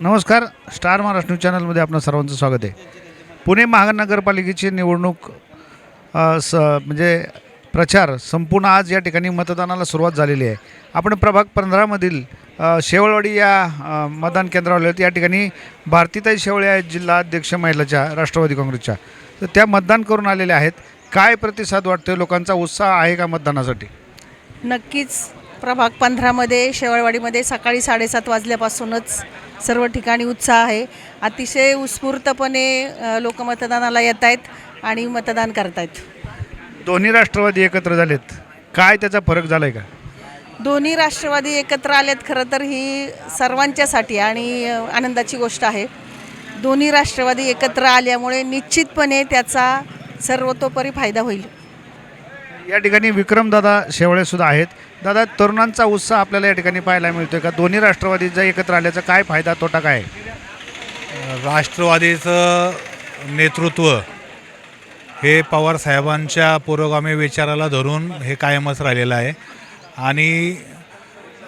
नमस्कार star Maharashtra news चॅनलमध्ये आपलं सर्वांचं स्वागत आहे. पुणे महानगरपालिकेची निवडणूक स म्हणजे प्रचार संपूर्ण आज या ठिकाणी मतदानाला सुरुवात झालेली आहे. आपण प्रभाग पंधरामधील शेवळवाडी या मतदान केंद्रावर आले आहोत. या ठिकाणी भारतीताई शेवळे आहेत जिल्हा अध्यक्ष महिलाच्या राष्ट्रवादी काँग्रेसच्या. तर त्या मतदान करून आलेल्या आहेत. काय प्रतिसाद वाटतोय? लोकांचा उत्साह आहे का मतदानासाठी? नक्कीच. प्रभाग पंधरामध्ये शेवळवाडीमध्ये सकाळी साडेसात वाजल्यापासूनच सर्व ठिकाणी उत्साह आहे. अतिशय उत्स्फूर्तपणे लोक मतदानाला येत आहेत आणि मतदान करत आहेत दोन्ही राष्ट्रवादी एकत्र झालेत. काय त्याचा फरक झाला आहे का? दोन्ही राष्ट्रवादी एकत्र आलेत खरं तर ही सर्वांच्यासाठी आणि आनंदाची गोष्ट आहे. दोन्ही राष्ट्रवादी एकत्र आल्यामुळे निश्चितपणे त्याचा सर्वतोपरी फायदा होईल. या ठिकाणी विक्रमदादा शेवळे सुद्धा आहेत. दादा तरुणांचा उत्साह आपल्याला या ठिकाणी पाहायला मिळतोय का? दोन्ही राष्ट्रवादीचा एकत्र आल्याचा काय फायदा तोटा काय राष्ट्रवादीचं नेतृत्व हे पवार साहेबांच्या पुरोगामी विचाराला धरून हे कायमच राहिलेलं आहे. आणि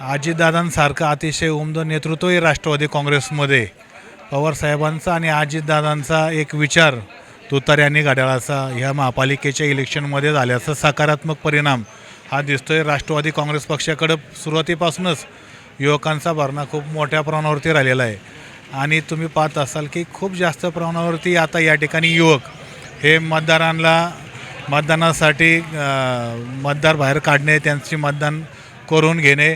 अजितदादांसारखं अतिशय उमद नेतृत्वही राष्ट्रवादी काँग्रेसमध्ये पवार साहेबांचा आणि अजितदादांचा एक विचार तुतार्यांनी घड्याळाचा ह्या महापालिकेच्या इलेक्शनमध्ये झाल्याचा सकारात्मक परिणाम. हा दिसतोय राष्ट्रवादी काँग्रेस पक्षाकडं सुरुवातीपासूनच. युवकांचा भरणा खूप मोठ्या प्रमाणावरती राहिलेला आहे. आणि तुम्ही पाहत असाल की खूप जास्त प्रमाणावरती आता या ठिकाणी युवक हे मतदारांना मतदानासाठी मतदार बाहेर काढणे त्यांची मतदान करून घेणे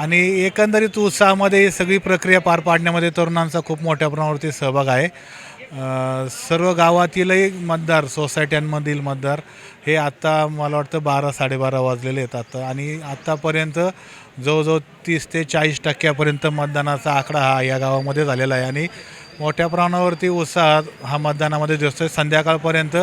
आणि एकंदरीत उत्साहामध्ये ही सगळी प्रक्रिया पार पाडण्यामध्ये तरुणांचा खूप मोठ्या प्रमाणावरती सहभाग आहे. सर्व गावातीलही मतदार सोसायट्यांमधील मतदार हे आत्ता मला वाटतं बारा साडेबारा वाजलेले आहेत आत्ता आणि आत्तापर्यंत जवळजवळ तीस ते चाळीस टक्क्यापर्यंत मतदानाचा आकडा हा या गावामध्ये झालेला आहे. आणि मोठ्या प्रमाणावरती उत्साह हा मतदानामध्ये दिसतो आहे संध्याकाळपर्यंत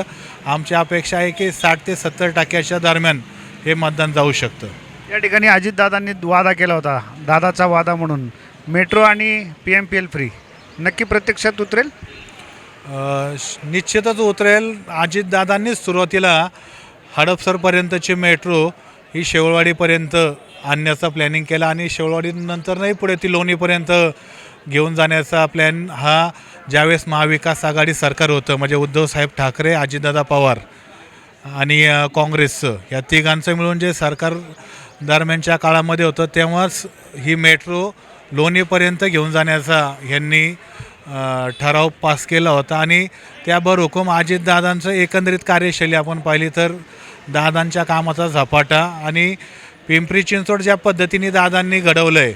आमची अपेक्षा आहे की साठ ते सत्तर टक्क्याच्या दरम्यान हे मतदान जाऊ शकतं. या ठिकाणी अजितदादांनी वादा केला होता. दादाचा वादा म्हणून. मेट्रो आणि P M P L free. नक्की प्रत्यक्षात उतरेल? निश्चितच उतरेल. अजितदादांनीच सुरुवातीला हडपसरपर्यंतची मेट्रो ही शेवळवाडीपर्यंत आणण्याचा प्लॅनिंग केला आणि शेवळवाडीनंतरही पुढे ती लोणीपर्यंत घेऊन जाण्याचा प्लॅन हा ज्यावेळेस महाविकास आघाडी सरकार होतं म्हणजे उद्धवसाहेब ठाकरे अजितदादा पवार आणि काँग्रेसचं या तिघांचं मिळून जे सरकार दरम्यानच्या काळामध्ये होतं तेव्हाच ही मेट्रो लोणीपर्यंत घेऊन जाण्याचा यांनी ठराव पास केला होता आणि त्याबर हुकूम अजितदादांचं एकंदरीत कार्यशैली आपण पाहिली तर दादांच्या कामाचा झपाटा आणि पिंपरी चिंचवड ज्या पद्धतीने दादांनी घडवलं आहे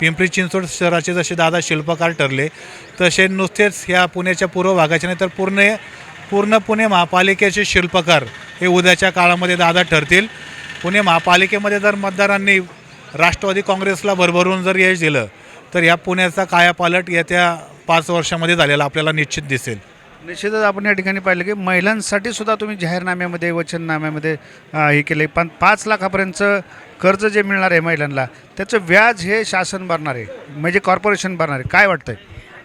पिंपरी चिंचवड शहराचे जसे दादा शिल्पकार ठरले तसे नुसतेच ह्या पुण्याच्या पूर्व भागाचे नाही तर पूर्ण पूर्ण पुणे महापालिकेचे शिल्पकार हे उद्याच्या काळामध्ये दादा ठरतील. पुणे महापालिकेमध्ये जर मतदारांनी राष्ट्रवादी काँग्रेसला भरभरून जर यश दिलं तर ह्या पुण्याचा कायापालट येत्या पाच वर्षामध्ये झालेला आपल्याला निश्चित दिसेल. निश्चितच आपण या ठिकाणी पाहिलं की महिलांसाठी सुद्धा तुम्ही जाहीरनाम्यामध्ये वचननाम्यामध्ये हे केले. पण पाच लाखापर्यंतचं कर्ज जे मिळणार आहे महिलांना त्याचं व्याज हे शासन भरणार आहे. म्हणजे कॉर्पोरेशन भरणार आहे. काय वाटतंय?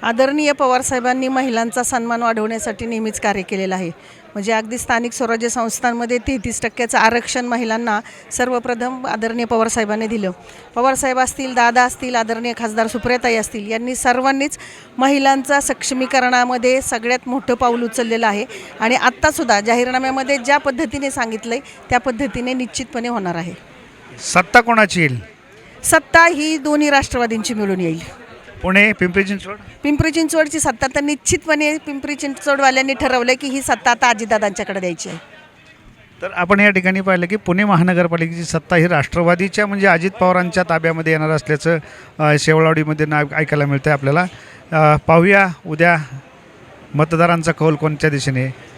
आदरणीय पवारसाहेबांनी महिलांचा सन्मान वाढवण्यासाठी नेहमीच कार्य केलेलं आहे. म्हणजे अगदी स्थानिक स्वराज्य संस्थांमध्ये तेहतीस टक्क्याचं आरक्षण महिलांना सर्वप्रथम आदरणीय पवारसाहेबांनी दिलं. पवारसाहेब असतील दादा असतील आदरणीय खासदार सुप्रियाताई असतील यांनी सर्वांनीच महिलांचा सक्षमीकरणामध्ये सगळ्यात मोठं पाऊल उचललेलं आहे आणि आत्तासुद्धा जाहीरनाम्यामध्ये ज्या पद्धतीने सांगितलं आहे त्या पद्धतीने निश्चितपणे होणार आहे. सत्ता कोणाची येईल? सत्ता ही दोन्ही राष्ट्रवादींची मिळून येईल. पुणे पिंपरी चिंचवड? पिंपरी चिंचवडची सत्ता तर निश्चितपणे पिंपरी चिंचवडवाल्यांनी ठरवलं की ही सत्ता आता अजितदादांच्याकडे द्यायची आहे. तर आपण या ठिकाणी पाहिलं की पुणे महानगरपालिकेची सत्ता ही राष्ट्रवादीच्या म्हणजे अजित पवारांच्या ताब्यामध्ये येणार असल्याचं अ, शेवळावडीमध्ये ना ऐकायला मिळतं आहे आपल्याला. अ, पाहूया उद्या मतदारांचा कौल कोणत्या दिशेने?